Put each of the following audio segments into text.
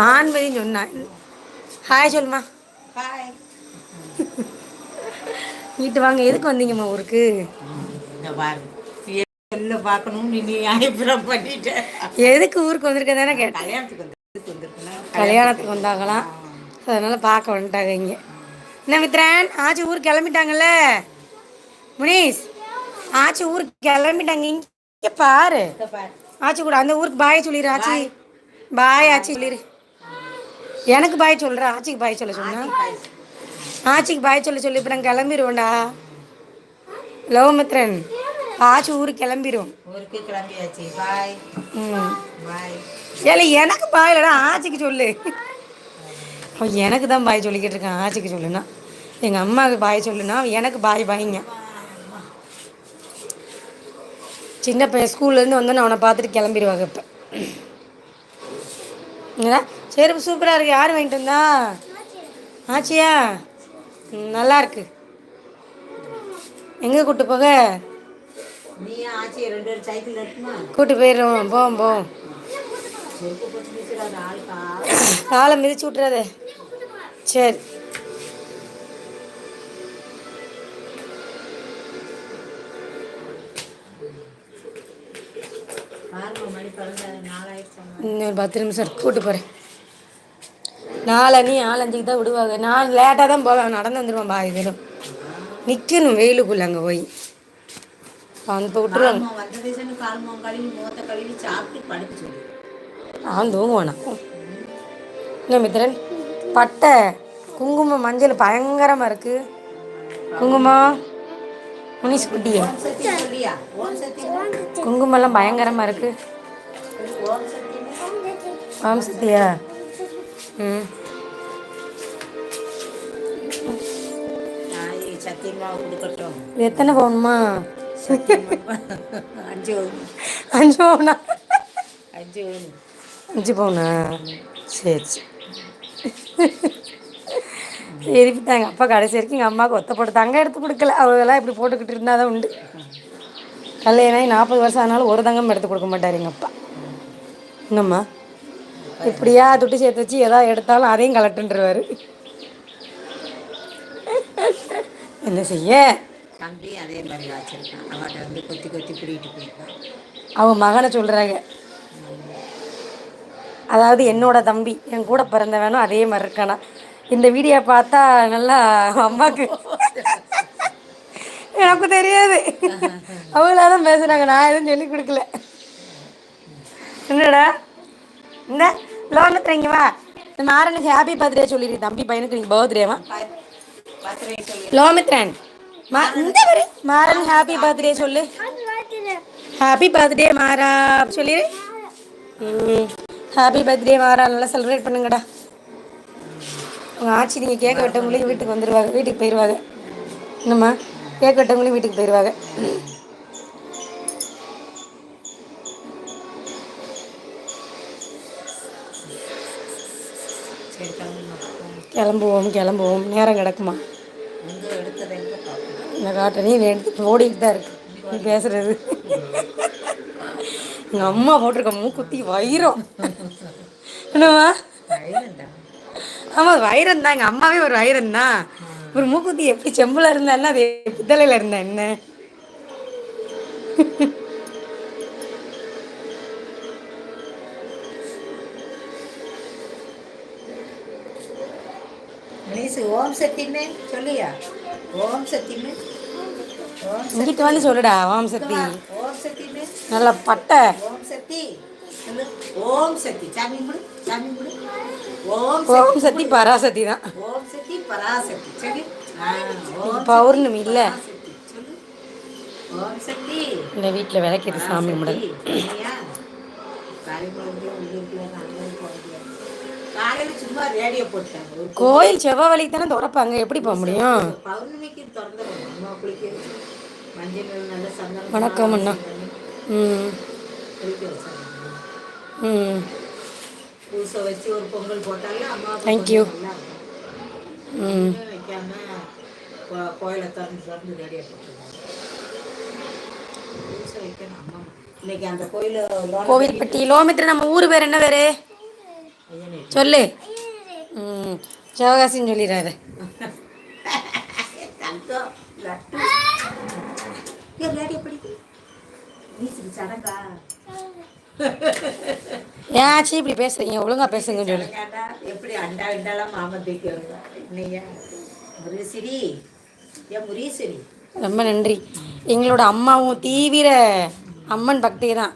வான்மதின்னு சொன்னான் ஹாய் சொல்லுமா. ஹாய் வீட்டு வாங்க எதுக்கு வந்தீங்கம்மா ஊருக்கு? எதுக்கு ஊருக்கு வந்திருக்க தானே கேட்டேன். கல்யாணத்துக்கு வந்தாங்களாம். அதனால பார்க்க வந்துட்டாங்க இங்கே. என்ன மித்ரன் ஆச்சி ஊருக்கு கிளம்பிட்டாங்கல்ல? முனீஸ் ஆச்சி ஊருக்கு கிளம்பிட்டாங்க. இங்கே பாரு. பாரு. ஆச்சி கூட அந்த ஊருக்கு பாய் சொல்லிடு ஆச்சி. பாய் ஆச்சி சொல்லிடு எனக்கு பாய் சொல்கிற ஆச்சிக்கு பாய் சொல்ல சொன்னா. ஆச்சிக்கு பாய் சொல்ல. சொல்லி இப்போ நாங்கள் கிளம்பிடுவோம்டா லவ் மித்ரன் ஆச்சி ஊருக்கு கிளம்பிடுவோம் ஊருக்கு கிளம்பியாச்சு பாய் ம். பாய் ஏல எனக்கு பாய் இல்லைடா ஆச்சிக்கு சொல்லு. அவன் எனக்கு தான் பாய் சொல்லிக்கிட்டு இருக்கான் ஆச்சிக்கு சொல்லுனா எங்கள் அம்மாவுக்கு பாய் சொல்லுனா எனக்கு பாய் பாய்ங்க சின்ன பையன் ஸ்கூல்லேருந்து வந்தோன்னே அவனை பார்த்துட்டு கிளம்பிடுவாங்க இப்போ. என்னடா? சரி சூப்பராக இருக்கு. யார் வாங்கிட்டு வந்தா? ஆச்சியா? நல்லா இருக்கு. எங்கே கூட்டு போக? கூட்டு போயிடுவோம் போவோம் போவோம். செருப்பு காலை மிதிச்சு விட்றாத சரி. இன்னும் பத்து நிமிஷம் இருக்கு கூட்டு போகிறேன் நாலு நாலஞ்சுக்கு தான் விடுவாங்க. நான் லேட்டாக தான் போவேன். நடந்து வந்துடுவேன் பாய் தினம் நிற்கணும் வெயிலுக்குள்ள அங்கே போய். இப்போ விட்டுருவாங்க அவன் தூங்குவானா? என்ன மித்திரன்? பட்டை குங்குமம் மஞ்சள் பயங்கரமாக இருக்கு. குங்குமம். முனிஸ் குட்டியே. குங்குமம்லாம் பயங்கரமாக இருக்கு. ஓம் ஆம் சத்தியா ம். எத்தனை பவுனுமா? அஞ்சு அஞ்சு பவுனா. அஞ்சு பவுனா? சரி சரி. சரி தாங்க. அப்பா கடைசி வரைக்கும் எங்கள் அம்மாவுக்கு ஒத்த போட்டு தங்க எடுத்து கொடுக்கல. அவங்கெல்லாம் இப்படி போட்டுக்கிட்டு இருந்தால் தான் உண்டு. கல்யாணம் நாற்பது வருஷம் ஆனாலும் ஒரு தங்கம் எடுத்து கொடுக்க மாட்டார் எங்கள் அப்பா. என்னம்மா? இப்படியா துட்டு சேர்த்து வச்சு எதாவது எடுத்தாலும் அதையும் கலட்டுன்றவாரு என்ன செய்ய? தம்பி அதே மாதிரி வச்சிருக்கான். அவட்ட வந்து கொத்தி கொத்தி பிடிக்கிட்டு போயிருக்கான். அவங்க மகனை சொல்கிறாங்க அதாவது என்னோட தம்பி என் கூட பிறந்தவனும் அதே மாதிரி இருக்கானா? இந்த வீடியோ பார்த்தா நல்லா அம்மாக்கு எனக்கு தெரியாது. அவங்களா தான் பேசுகிறாங்க நான் எதுவும் சொல்லி கொடுக்கல. என்னடா? இந்த லோன் இங்க இந்த மாறனுக்கு ஹாப்பி பர்த்டே சொல்லிடு தம்பி பையனுக்கு நீங்கள் பர்த்டேவா லோமித்ரன். மா இந்த வரு மாறன் ஹாப்பி பர்த்டே சொல்லு. ஹாப்பி பர்த்டே மாறா. சொல்லிடு. ஹாப்பி பர்த்டே மாறா. நல்லா செலிப்ரேட் பண்ணுங்கடா. உங்கள் ஆச்சி நீங்கள் கேட்க விட்டவங்களையும் வீட்டுக்கு வந்துடுவாங்க வீட்டுக்கு போயிடுவாங்க என்னம்மா? கேட்க விட்டவங்களையும் வீட்டுக்கு போயிடுவாங்க கிளம்புவோம் கிளம்புவோம். நேரம் கிடக்குமா? இந்த காட்டனையும் எடுத்து ஓடிக்கிட்டு தான் இருக்கு. நீ பேசுறது. எங்கள் அம்மா போட்டிருக்க மூக்குத்தி என்னம்மா? தைரியம்டா ஆமாம் வைரம் தான். எங்கள் அம்மாவே ஒரு வைரம் தான். ஒரு மூக்குத்தி எப்படி செம்பில் இருந்தா அது பித்தளையில் இருந்தா என்ன? ஓம் சக்தின்னு சொல்லியா? ஓம் சக்தின்னு ஓம் இங்கிட்டு வந்து சொல்லுடா ஓம் சக்தி. ஓம் சக்தின்னு நல்ல பட்டை. ஓம் சக்தி. ஓம் சக்தி. சாமி குடு சாமி குடு ஓம் ஓம் சக்தி பராசக்தி தான். ஓம் சக்தி பராசக்தி. பௌர்ணமி இல்லை. ஓம் சக்தி. இந்த வீட்டில் விளக்கிது சாமி முடல் கோயில் செவ்வாய் வழிக்கு தானே திறப்பாங்க. எப்படி போக முடியும்? வணக்கம் அண்ணா. ம். பூசை வச்சு ஒரு பொங்கல் அம்மா ம். வைக்காம கோயிலை திறந்து திறந்து ரேடியோ போட்டுருந்தாங்க பூசை வைக்கணும் அம்மா. இன்னைக்கு அந்த கோயில் கோவில்பட்டி லோமித்ர நம்ம ஊர் பேர் என்ன பேர் சொல்லு. ம். சிவகாசின்னு சொல்லிடுறாரு. எப்படி? சடங்கா? ஏன் இப்படி பேசுறீங்க? ஒழுங்கா பேசுங்க சொல்லு. எப்படி அண்டா இண்டாலாம் தூக்கி இன்னையா முரீசிரி ஏன் முரீசிரி ரொம்ப நன்றி. எங்களோட அம்மாவும் தீவிர அம்மன் பக்தி தான்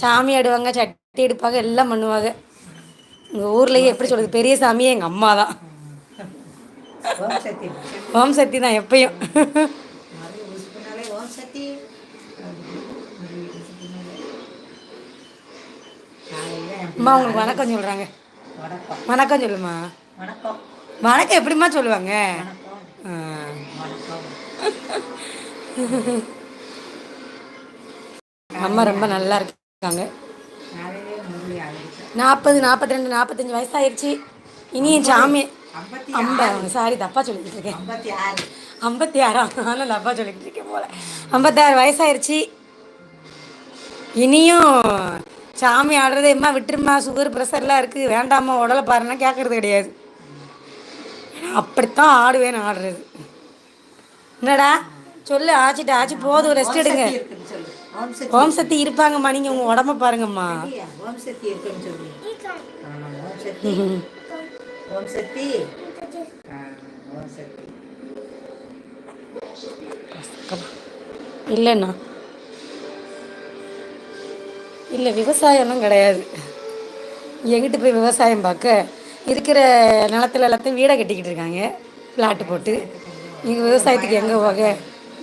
சாமி ஆடுவாங்க சட்டி எடுப்பாங்க எல்லாம் பண்ணுவாங்க. எங்கள் ஊர்லேயே எப்படி சொல்கிறது பெரிய சாமியே எங்கள் அம்மா தான் ஓம் சக்தி. தான் எப்பயும் மறு உசுப்புனாலே ஓம் சக்தி காலையில் என் அம்மா உங்களுக்கு வணக்கம் சொல்கிறாங்க வணக்கம் வணக்கம் சொல்லுமா வணக்கம் வணக்கம் எப்படிம்மா சொல்லுவாங்க? அம்மா ரொம்ப நல்லா இருக்காங்க. நாற்பது நாற்பத்தி ரெண்டு நாற்பத்தஞ்சு வயசாயிருச்சு. இனி என் சாமி ஐம்பது. சாரி தப்பா சொல்லிக்கிட்டு இருக்கேன். ஐம்பத்தி ஆறு ஐம்பத்தி ஆறாம் நானும் தப்பா சொல்லிக்கிட்டு இருக்கேன் போல. ஐம்பத்தாறு வயசாயிருச்சு. இனியும் சாமி ஆடுறது எம்மா விட்டுருமா சுகர் ப்ரெஷர்லாம் இருக்குது வேண்டாம்மா உடலை பாருன்னா கேட்கறது கிடையாது. அப்படித்தான் ஆடுவேன் ஆடுறது. என்னடா? சொல்லு ஆச்சிட்டு ஆச்சி போதும் ரெஸ்ட் எடுங்க. ஓம் சக்தி. இருப்பாங்கம்மா நீங்கள் உங்கள் உடம்ப பாருங்கம்மா. இல்லையா? ஓம் சக்தி இருக்குன்னு சொல்லு. ஆ, ஓம் சக்தி. ஓம் சக்தி. ஆ, ஓம் சக்தி. இல்லைண்ணா. இல்லை விவசாயம்லாம் கிடையாது. எங்கிட்டு போய் விவசாயம் பார்க்க? இருக்கிற நிலத்துல எல்லாத்தையும் வீடை கட்டிக்கிட்டு இருக்காங்க. பிளாட்டு போட்டு. நீங்கள் விவசாயத்துக்கு எங்கே போக?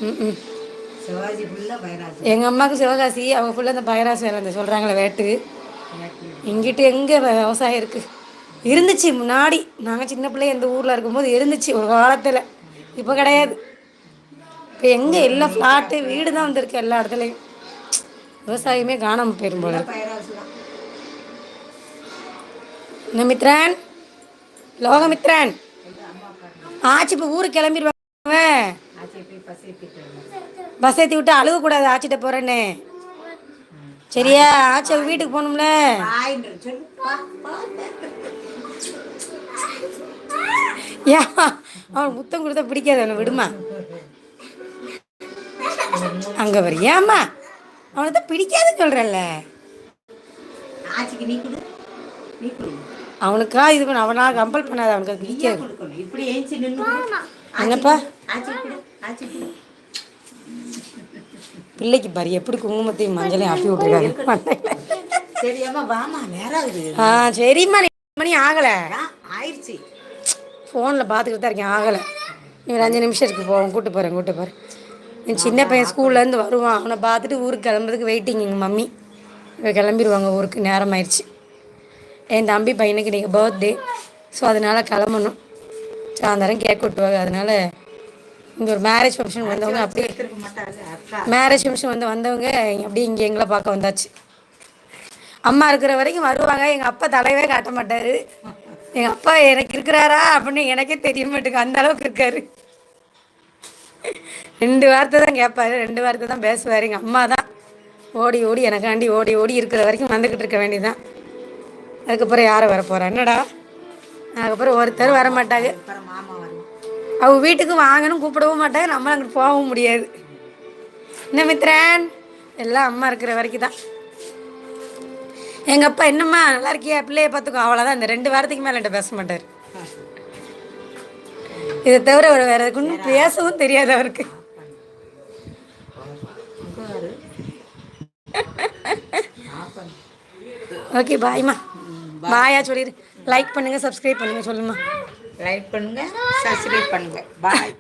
ம் ம் எங்கள் அம்மாவுக்கு சிவகாசி அவங்க ஃபுல்லாக இந்த பயிராசி வேலை சொல்கிறாங்களே வேட்டு. இங்கிட்டு எங்கே விவசாயம் இருக்குது இருந்துச்சு முன்னாடி. நாங்கள் சின்ன பிள்ளை எந்த ஊரில் இருக்கும்போது இருந்துச்சு ஒரு காலத்தில். இப்போ கிடையாது. இப்போ எங்கே எல்லாம் ஃப்ளாட்டு வீடு தான் வந்திருக்கு எல்லா இடத்துலையும். விவசாயமே காணாமல் போயிடும் போல இருக்கு. மித்ரன்? லோகமித்ரன் ஆச்சி இப்போ ஊருக்கு கிளம்பிடுவாங்க பஸ் ஏற்றி விட்டு அழுகக்கூடாது ஆச்சிட்ட போகிறேன்னு சரியா? ஆச்சி வீட்டுக்கு போகணும்ல. ஏன் அவன் முத்தம் கொடுத்தா பிடிக்காது அவனை விடுமா. அங்கே வரியாமா அவனுக்கு தான் பிடிக்காதுன்னு சொல்கிறல்ல ஆச்சிக்கு நீ கொடு. நீ கொடு. அவனுக்கா இது பண்ண அவனா கம்பல் பண்ணாத அவனுக்கு அது பிடிக்காது. இப்படி ஏஞ்சி நின்று என்னப்பா? பிள்ளைக்கு பாரு எப்படி குங்குமத்தையும் மஞ்சளையும் ஆப்பி ஆகுது ஆ சரிம்மா நீ மணி ஆகலை. ஆயிடுச்சு. ஃபோனில் பார்த்துக்கிட்டு தான் இருக்கேன் ஆகலை. நீ ஒரு அஞ்சு நிமிஷம் இருக்கு போவோம் கூட்டு போகிறேன் கூட்டு போகிறேன் என் சின்ன பையன் ஸ்கூல்லேருந்து வருவான். அவனை பார்த்துட்டு ஊருக்கு கிளம்புறதுக்கு வெயிட்டிங் எங்கள் மம்மி. கிளம்பிடுவாங்க ஊருக்கு. நேரம் ஆயிடுச்சு என் தம்பி பையனுக்கு இன்றைக்கி பர்த்டே ஸோ அதனால் கிளம்பணும். சாயந்தரம் கேக் கொட்டுவாங்க. அதனால் இங்கே ஒரு மேரேஜ் ஃபங்க்ஷன் வந்தவங்க அப்படியே மேரேஜ் ஃபங்க்ஷன் வந்து வந்தவங்க அப்படியே இங்கே எங்களை பார்க்க வந்தாச்சு. அம்மா இருக்கிற வரைக்கும் வருவாங்க. எங்கள் அப்பா தலைவே காட்ட மாட்டார். எங்கள் அப்பா எனக்கு இருக்கிறாரா அப்படின்னு எனக்கே தெரிய மாட்டேங்க அந்த அளவுக்கு இருக்காரு. ரெண்டு வார்த்தை தான் கேட்பாரு ரெண்டு வார்த்தை தான் பேசுவார். எங்கள் அம்மா தான் ஓடி ஓடி எனக்காண்டி ஓடி ஓடி இருக்கிற வரைக்கும் வந்துக்கிட்டு இருக்க வேண்டியதுதான். அதுக்கப்புறம் யாரை வர போகிறா என்னடா? அதுக்கப்புறம் ஒருத்தர் வர மாட்டாங்க அவங்க வீட்டுக்கு வாங்கணும் கூப்பிடவும் மாட்டாங்க நம்ம அங்கிட்டு போகவும் முடியாது. என்ன மித்ரன்? எல்லாம் அம்மா இருக்கிற வரைக்கும் தான் எங்கள் அப்பா என்னம்மா நல்லா இருக்கியா? பிள்ளைய பார்த்துக்கோ. அவ்வளோதான் இந்த ரெண்டு வாரத்துக்கு மேலே பேச மாட்டார். இதை தவிர அவர் வேற ஒன்றும் பேசவும் தெரியாது அவருக்கு. ஓகே பாய்மா. பாயா சொல்லிடு லைக் பண்ணுங்க சப்ஸ்கிரைப் பண்ணுங்க சொல்லுமா. லைக் பண்ணுங்க சப்ஸ்கிரைப் பண்ணுங்க. பாய்